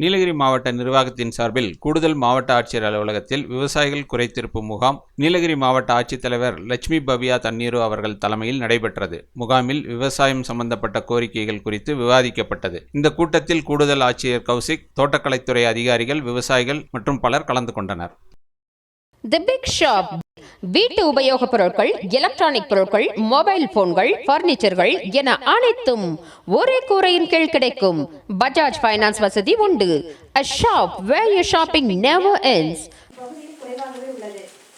நீலகிரி மாவட்ட நிர்வாகத்தின் சார்பில் கூடுதல் மாவட்ட ஆட்சியர் அலுவலகத்தில் விவசாயிகள் குறைத்திருப்பு முகாம் நீலகிரி மாவட்ட ஆட்சித்தலைவர் லட்சுமி பவியா தண்ணீரு அவர்கள் தலைமையில் நடைபெற்றது. முகாமில் விவசாயம் சம்பந்தப்பட்ட கோரிக்கைகள் குறித்து விவாதிக்கப்பட்டது. இந்த கூட்டத்தில் கூடுதல் ஆட்சியர் கௌசிக் தோட்டக்கலைத்துறை அதிகாரிகள் விவசாயிகள் மற்றும் பலர் கலந்து கொண்டனர். The Big Shop. வீட்டு உபயோகப் பொருட்கள் எலக்ட்ரானிக் பொருட்கள் மொபைல் போன்கள் பர்னிச்சர்கள் என அனைத்தும் ஒரே கூரையின் கீழ் கிடைக்கும். பஜாஜ் ஃபைனான்ஸ் வசதி உண்டு. A shop where you shopping never ends.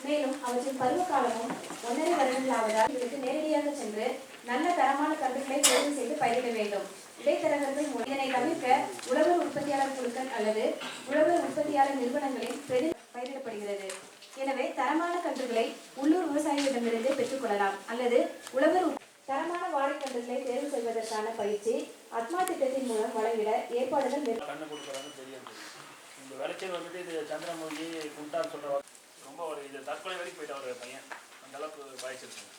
மேலும் அவற்றின் பருவகாலமும் ஒன்றரை வருடங்களாவதால் இதற்கு நேரடியாக சென்று நல்ல தரமான கருத்துக்களை தேர்வு செய்து பயிரிட வேண்டும். இடைத்தரகர்கள் இதனை தவிர்க்க உழவர் உற்பத்தியாளர் குழுக்கள் அல்லது உழவர் உற்பத்தியாளர் நிறுவனங்களின் பிரதி தரமான கன்றுகளை உள்ளூர் விவசாயிகளிடமிருந்தே பெற்றுக்கொள்ளலாம் அல்லது உழவர் உற்- தரமான வாழைக்கன்றுகளை தேர்வு செய்வதற்கான பயிற்சி அத்மா திட்டத்தின் மூலம் வழங்கிட ஏற்பாடுகள் கண்ணு தெரியாது இந்த விளைச்சல் வந்துட்டு இது சந்திரமுகி குண்டான்னு சொல்கிற ரொம்ப ஒரு இது தற்கொலை வரைக்கும் போயிட்டா ஒரு பையன். அந்த அளவுக்கு பாதிச்சிருக்காங்க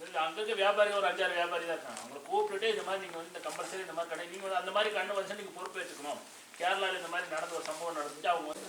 இல்லை அங்கங்கே இருக்க வியாபாரி ஒரு அஞ்சாறு வியாபாரி தான் இருக்காங்க. அவங்களை கூப்பிட்டுட்டு இந்த மாதிரி நீங்கள் வந்து இந்த கம்பல்சரி இந்த மாதிரி கடை நீங்கள் வந்து அந்த மாதிரி கண்ணு வந்து நீங்கள் பொறுப்பு வச்சுக்கணும். கேரளாவில் இந்த மாதிரி நடந்த ஒரு சம்பவம் நடந்துச்சு அவங்க வந்து